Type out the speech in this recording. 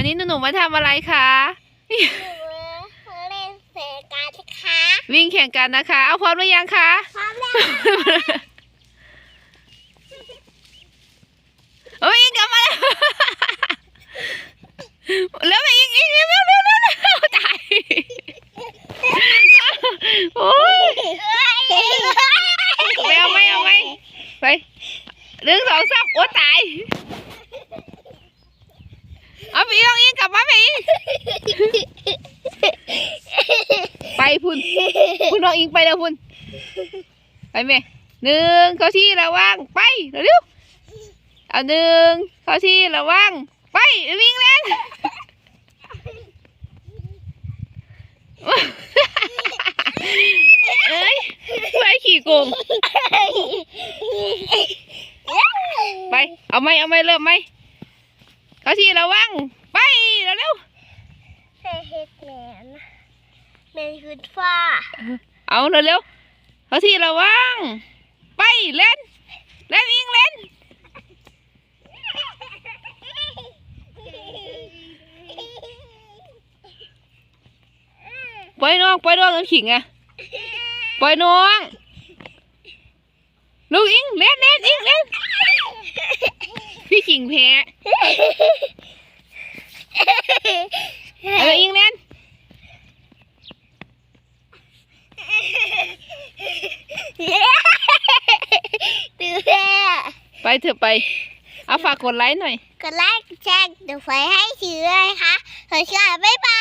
วันนี้หนูๆมาทำอะไรคะหนูเล่นเสกาสิคะวิ่งแข่งกันนะคะ เอาพร้อมหรือยังคะ พร้อมแล้วโอ้ยอิงกลับมาแล้วเร็วไปอิงอิงเร็วเร็วเร็วเร็วเร็วตายโอ้ยไม่เอาไม่เอาไม่ไปหนึ่งสองสามโอ้ตาย เอาไปอิงอิงกลับมาไปอิงไปพุ่นพุ่นน้องอิงไปแล้วพุ่นไปไหมหนึ่งเข้าที่ระวังไปเร็วเอาหนึ่งเข้าที่ระวังไปวิ่งแรงเอ้ยไปขี่โกงไปเอาไหมเอาไหมเริ่มไหม เข้าที่ระวัง ไปเร็วเฮ็ดแมนแมนคือฟ้าๆเอาเร็วๆเข้าที่ระวัง ไปเล่น เล่นยิงเล่นปล่อยน้องปล่อยน้องน้ำขิงอะปล่อยน้อง ลูกอิงเล่นเล่นอิงเล่นพี่ขิงแพ้ เอาอิงเล่นตื่นแล้วไปเถอะไป เอาฝากกดไลค์หน่อย กดไลค์แชร์ดูไฟให้ชื่อเลยค่ะขอเชื่อบ๊ายบา